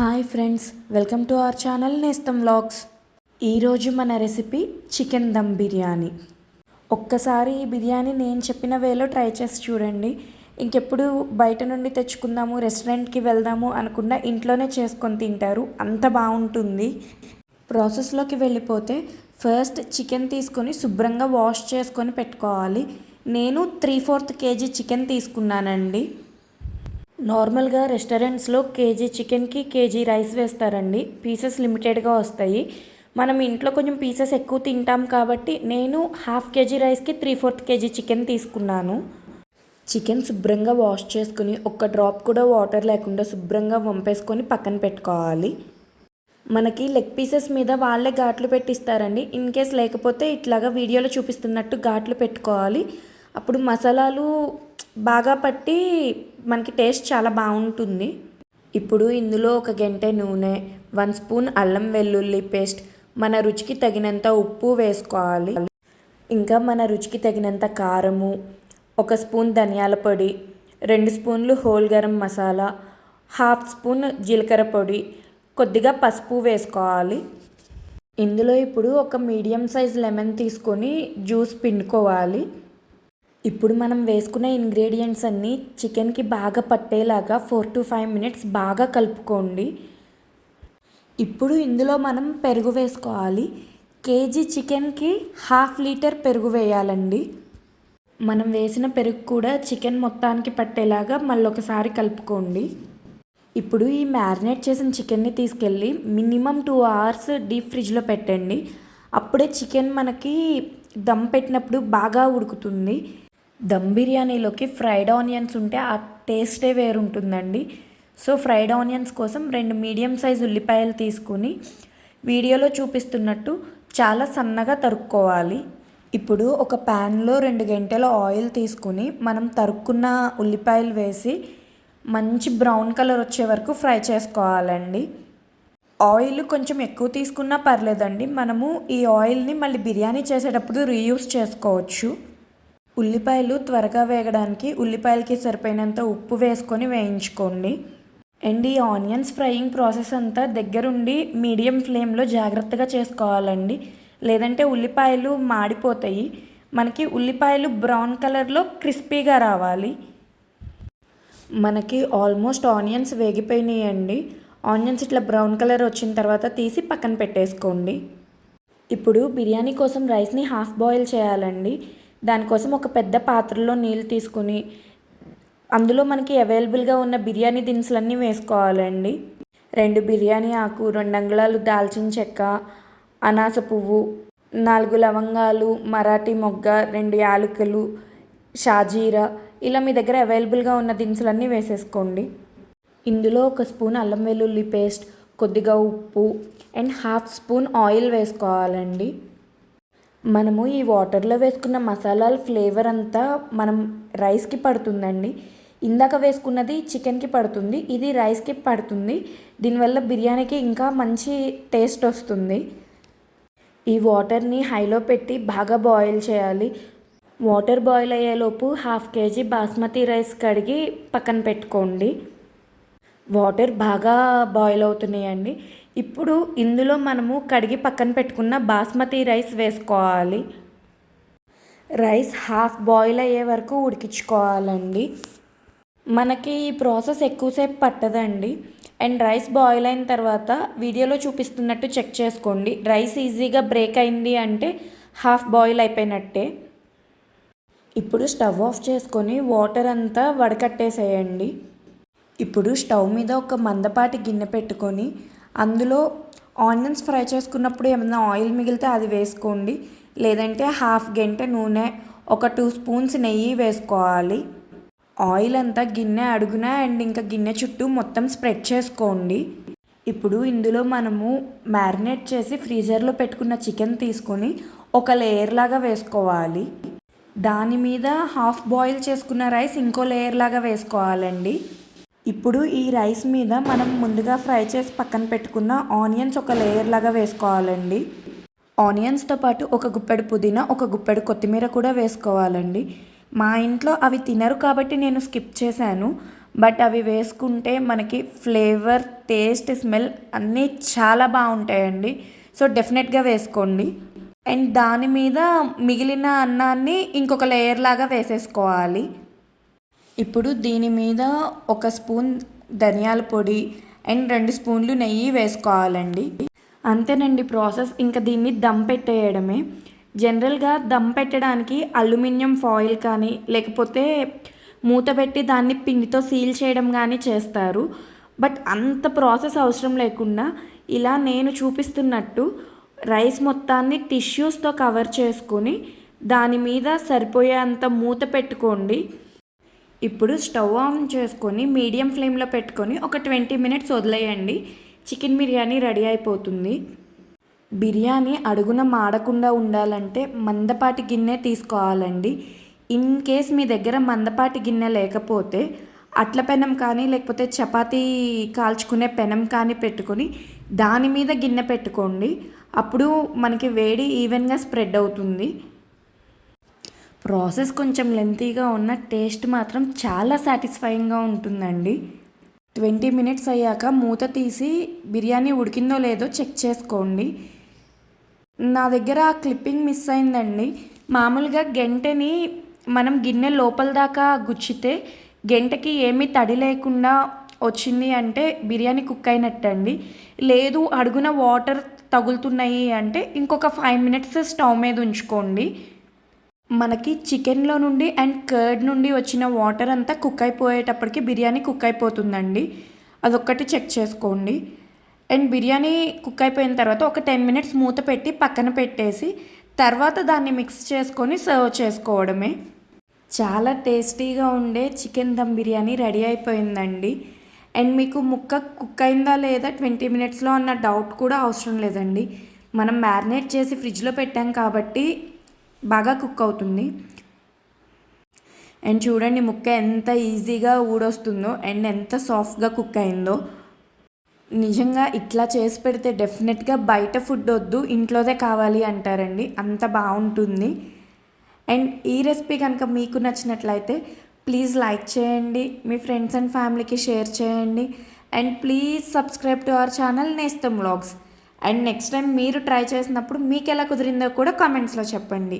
Hi friends welcome to our channel Nestham vlogs. ఈరోజు మన recipe chicken dum biryani. ఒక్కసారి ఈ బిర్యానీ నేను చెప్పిన వేలో ట్రై చేసి చూడండి. ఇంకెప్పుడు బయట నుండి తెచ్చుకుందాము రెస్టారెంట్కి వెళ్దాము అనకుండా ఇంట్లోనే చేసుకొని తింటారు. అంత బాగుంటుంది. ప్రాసెస్లోకి వెళ్ళిపోతే ఫస్ట్ చికెన్ తీసుకొని శుభ్రంగా వాష్ చేసుకొని పెట్టుకోవాలి. నేను త్రీ ఫోర్త్ కేజీ చికెన్ తీసుకున్నానండి. నార్మల్గా రెస్టారెంట్స్లో కేజీ చికెన్కి కేజీ రైస్ వేస్తారండి. పీసెస్ లిమిటెడ్గా వస్తాయి. మనం ఇంట్లో కొంచెం పీసెస్ ఎక్కువ తింటాం కాబట్టి నేను హాఫ్ కేజీ రైస్కి త్రీ ఫోర్త్ కేజీ చికెన్ తీసుకున్నాను. చికెన్ శుభ్రంగా వాష్ చేసుకుని ఒక్క డ్రాప్ కూడా వాటర్ లేకుండా శుభ్రంగా వంపేసుకొని పక్కన పెట్టుకోవాలి. మనకి లెగ్ పీసెస్ మీద వాళ్ళే ఘాట్లు పెట్టిస్తారండి. ఇన్ కేస్ లేకపోతే ఇట్లాగా వీడియోలో చూపిస్తున్నట్టు ఘాట్లు పెట్టుకోవాలి. అప్పుడు మసాలాలు బాగా పట్టి మనకి టేస్ట్ చాలా బాగుంటుంది. ఇప్పుడు ఇందులో ఒక గంటె నూనె వన్ స్పూన్ అల్లం వెల్లుల్లి పేస్ట్ మన రుచికి తగినంత ఉప్పు వేసుకోవాలి. ఇంకా మన రుచికి తగినంత కారము ఒక స్పూన్ ధనియాల పొడి రెండు స్పూన్లు whole garam masala half spoon జీలకర్ర పొడి కొద్దిగా పసుపు వేసుకోవాలి. ఇందులో ఇప్పుడు ఒక మీడియం సైజ్ లెమన్ తీసుకొని జ్యూస్ పిండుకోవాలి. ఇప్పుడు మనం వేసుకున్న ఇంగ్రీడియంట్స్ అన్నీ చికెన్కి బాగా పట్టేలాగా ఫోర్ టు ఫైవ్ మినిట్స్ బాగా కలుపుకోండి. ఇప్పుడు ఇందులో మనం పెరుగు వేసుకోవాలి. కేజీ చికెన్కి హాఫ్ లీటర్ పెరుగు వేయాలండి. మనం వేసిన పెరుగు కూడా చికెన్ మొత్తానికి పట్టేలాగా మళ్ళీ ఒకసారి కలుపుకోండి. ఇప్పుడు ఈ మ్యారినేట్ చేసిన చికెన్ని తీసుకెళ్ళి మినిమం టూ అవర్స్ డీప్ ఫ్రిడ్జ్లో పెట్టండి. అప్పుడే చికెన్ మనకి దమ్ పెట్టినప్పుడు బాగా ఉడుకుతుంది. దమ్ బిర్యానీలోకి ఫ్రైడ్ ఆనియన్స్ ఉంటే ఆ టేస్టే వేరుంటుందండి. సో ఫ్రైడ్ ఆనియన్స్ కోసం రెండు మీడియం సైజ్ ఉల్లిపాయలు తీసుకుని వీడియోలో చూపిస్తున్నట్టు చాలా సన్నగా తరుక్కోవాలి. ఇప్పుడు ఒక ప్యాన్లో రెండు గంటల ఆయిల్ తీసుకుని మనం తరుక్కున్న ఉల్లిపాయలు వేసి మంచి బ్రౌన్ కలర్ వచ్చే వరకు ఫ్రై చేసుకోవాలండి. ఆయిల్ కొంచెం ఎక్కువ తీసుకున్నా పర్లేదండి. మనము ఈ ఆయిల్ని మళ్ళీ బిర్యానీ చేసేటప్పుడు రీయూస్ చేసుకోవచ్చు. ఉల్లిపాయలు త్వరగా వేగడానికి ఉల్లిపాయలకి సరిపోయినంత ఉప్పు వేసుకొని వేయించుకోండి. అండ్ ఈ ఆనియన్స్ ఫ్రైయింగ్ ప్రాసెస్ అంతా దగ్గరుండి మీడియం ఫ్లేమ్లో జాగ్రత్తగా చేసుకోవాలండి. లేదంటే ఉల్లిపాయలు మాడిపోతాయి. మనకి ఉల్లిపాయలు బ్రౌన్ కలర్లో క్రిస్పీగా రావాలి. మనకి ఆల్మోస్ట్ ఆనియన్స్ వేగిపోయినాయండి. ఆనియన్స్ ఇట్లా బ్రౌన్ కలర్ వచ్చిన తర్వాత తీసి పక్కన పెట్టేసుకోండి. ఇప్పుడు బిర్యానీ కోసం రైస్ని హాఫ్ బాయిల్ చేయాలండి. దానికోసం ఒక పెద్ద పాత్రలో నీళ్ళు తీసుకుని అందులో మనకి అవైలబుల్గా ఉన్న బిర్యానీ దినుసులన్నీ వేసుకోవాలండి. రెండు బిర్యానీ ఆకు రెండు అంగుళాలు దాల్చిన చెక్క అనాస పువ్వు నాలుగు లవంగాలు మరాఠీ మొగ్గ రెండు యాలకులు షాజీరా ఇలా మీ దగ్గర అవైలబుల్గా ఉన్న దినుసులన్నీ వేసేసుకోండి. ఇందులో ఒక స్పూన్ అల్లం వెల్లుల్లి పేస్ట్ కొద్దిగా ఉప్పు అండ్ హాఫ్ స్పూన్ ఆయిల్ వేసుకోవాలండి. మనము ఈ వాటర్లో వేసుకున్న మసాలాల ఫ్లేవర్ అంతా మనం రైస్కి పడుతుందండి. ఇందాక వేసుకున్నది చికెన్కి పడుతుంది ఇది రైస్కి పడుతుంది. దీనివల్ల బిర్యానీకి ఇంకా మంచి టేస్ట్ వస్తుంది. ఈ వాటర్ని హైలో పెట్టి బాగా బాయిల్ చేయాలి. వాటర్ బాయిల్ అయ్యేలోపు హాఫ్ కేజీ బాస్మతి రైస్ కడిగి పక్కన పెట్టుకోండి. వాటర్ బాగా బాయిల్ అవుతున్నాయండి. ఇప్పుడు ఇందులో మనము కడిగి పక్కన పెట్టుకున్న బాస్మతి రైస్ వేసుకోవాలి. రైస్ హాఫ్ బాయిల్ అయ్యే వరకు ఉడికించుకోవాలండి. మనకి ఈ ప్రాసెస్ ఎక్కువసేపు పట్టదండి. అండ్ రైస్ బాయిల్ అయిన తర్వాత వీడియోలో చూపిస్తున్నట్టు చెక్ చేసుకోండి. రైస్ ఈజీగా బ్రేక్ అయింది అంటే హాఫ్ బాయిల్ అయిపోయినట్టే. ఇప్పుడు స్టవ్ ఆఫ్ చేసుకొని వాటర్ అంతా వడకట్టేసేయండి. ఇప్పుడు స్టవ్ మీద ఒక మందపాటి గిన్నె పెట్టుకొని అందులో ఆనియన్స్ ఫ్రై చేసుకున్నప్పుడు ఏమైనా ఆయిల్ మిగిలితే అది వేసుకోండి. లేదంటే హాఫ్ గంట నూనె ఒక టూ స్పూన్స్ నెయ్యి వేసుకోవాలి. ఆయిల్ అంతా గిన్నె అడుగున అండ్ ఇంకా గిన్నె చుట్టూ మొత్తం స్ప్రెడ్ చేసుకోండి. ఇప్పుడు ఇందులో మనము మ్యారినేట్ చేసి ఫ్రీజర్లో పెట్టుకున్న చికెన్ తీసుకొని ఒక లేయర్ లాగా వేసుకోవాలి. దాని మీద హాఫ్ బాయిల్ చేసుకున్న రైస్ ఇంకో లేయర్ లాగా వేసుకోవాలండి. ఇప్పుడు ఈ రైస్ మీద మనం ముందుగా ఫ్రై చేసి పక్కన పెట్టుకున్న ఆనియన్స్ ఒక లేయర్ లాగా వేసుకోవాలండి. ఆనియన్స్తో పాటు ఒక గుప్పెడు పుదీనా ఒక గుప్పెడు కొత్తిమీర కూడా వేసుకోవాలండి. మా ఇంట్లో అవి తినరు కాబట్టి నేను స్కిప్ చేశాను. బట్ అవి వేసుకుంటే మనకి ఫ్లేవర్ టేస్ట్ స్మెల్ అన్నీ చాలా బాగుంటాయండి. సో డెఫినెట్గా వేసుకోండి. అండ్ దాని మీద మిగిలిన అన్నాన్ని ఇంకొక లేయర్ లాగా వేసేసుకోవాలి. ఇప్పుడు దీని మీద ఒక స్పూన్ ధనియాల పొడి అండ్ రెండు స్పూన్లు నెయ్యి వేసుకోవాలండి. అంతేనండి ప్రాసెస్. ఇంకా దీన్ని దమ్ పెట్టేయడమే. జనరల్గా దమ్ పెట్టడానికి అల్యూమినియం ఫాయిల్ కానీ లేకపోతే మూత పెట్టి దాన్ని పిండితో సీల్ చేయడం కానీ చేస్తారు. బట్ అంత ప్రాసెస్ అవసరం లేకుండా ఇలా నేను చూపిస్తున్నట్టు రైస్ మొత్తాన్ని టిష్యూస్తో కవర్ చేసుకొని దాని మీద సరిపోయేంత మూత పెట్టుకోండి. ఇప్పుడు స్టవ్ ఆన్ చేసుకొని మీడియం ఫ్లేమ్లో పెట్టుకొని ఒక ట్వంటీ మినిట్స్ వదిలేయండి. చికెన్ బిర్యానీ రెడీ అయిపోతుంది. బిర్యానీ అడుగున మాడకుండా ఉండాలంటే మందపాటి గిన్నె తీసుకోవాలండి. ఇన్ కేస్ మీ దగ్గర మందపాటి గిన్నె లేకపోతే అట్ల పెనం కానీ లేకపోతే చపాతీ కాల్చుకునే పెనం కానీ పెట్టుకొని దాని మీద గిన్నె పెట్టుకోండి. అప్పుడు మనకి వేడి ఈవెన్గా స్ప్రెడ్ అవుతుంది. ప్రాసెస్ కొంచెం లెంతీగా ఉన్న టేస్ట్ మాత్రం చాలా సాటిస్ఫైయింగ్గా ఉంటుందండి. ట్వంటీ మినిట్స్ అయ్యాక మూత తీసి బిర్యానీ ఉడికిందో లేదో చెక్ చేసుకోండి. నా దగ్గర ఆ క్లిప్పింగ్ మిస్ అయిందండి. మామూలుగా గంటని మనం గిన్నె లోపల దాకా గుచ్చితే గంటకి ఏమీ తడి లేకుండా వచ్చింది అంటే బిర్యానీ కుక్ అయినట్టండి. లేదు అడుగున వాటర్ తగులుతున్నాయి అంటే ఇంకొక ఫైవ్ మినిట్స్ స్టవ్ మీద ఉంచుకోండి. మనకి చికెన్లో నుండి అండ్ కర్డ్ నుండి వచ్చిన వాటర్ అంతా కుక్ అయిపోయేటప్పటికి బిర్యానీ కుక్ అయిపోతుందండి. అదొక్కటి చెక్ చేసుకోండి. అండ్ బిర్యానీ కుక్ అయిపోయిన తర్వాత ఒక టెన్ మినిట్స్ మూత పెట్టి పక్కన పెట్టేసి తర్వాత దాన్ని మిక్స్ చేసుకొని సర్వ్ చేసుకోవడమే. చాలా టేస్టీగా ఉండే చికెన్ దమ్ బిర్యానీ రెడీ అయిపోయిందండి. అండ్ మీకు ముక్క కుక్ అయిందా లేదా ట్వంటీ మినిట్స్లో అన్న డౌట్ కూడా అవసరం లేదండి. మనం మ్యారినేట్ చేసి ఫ్రిడ్జ్లో పెట్టాం కాబట్టి బాగా కుక్ అవుతుంది. అండ్ చూడండి ముక్క ఎంత ఈజీగా ఊడొస్తుందో అండ్ ఎంత సాఫ్ట్గా కుక్ అయిందో. నిజంగా ఇట్లా చేసి పెడితే డెఫినెట్గా బయట ఫుడ్ వద్దు ఇంట్లోదే కావాలి అంటారండి. అంత బాగుంటుంది. అండ్ ఈ రెసిపీ కనుక మీకు నచ్చినట్లయితే ప్లీజ్ లైక్ చేయండి. మీ ఫ్రెండ్స్ అండ్ ఫ్యామిలీకి షేర్ చేయండి. And please subscribe to our channel Nestham vlogs and next time మీరు ట్రై చేసినప్పుడు మీకు ఎలా కుదిరిందో కూడా కామెంట్స్లో చెప్పండి.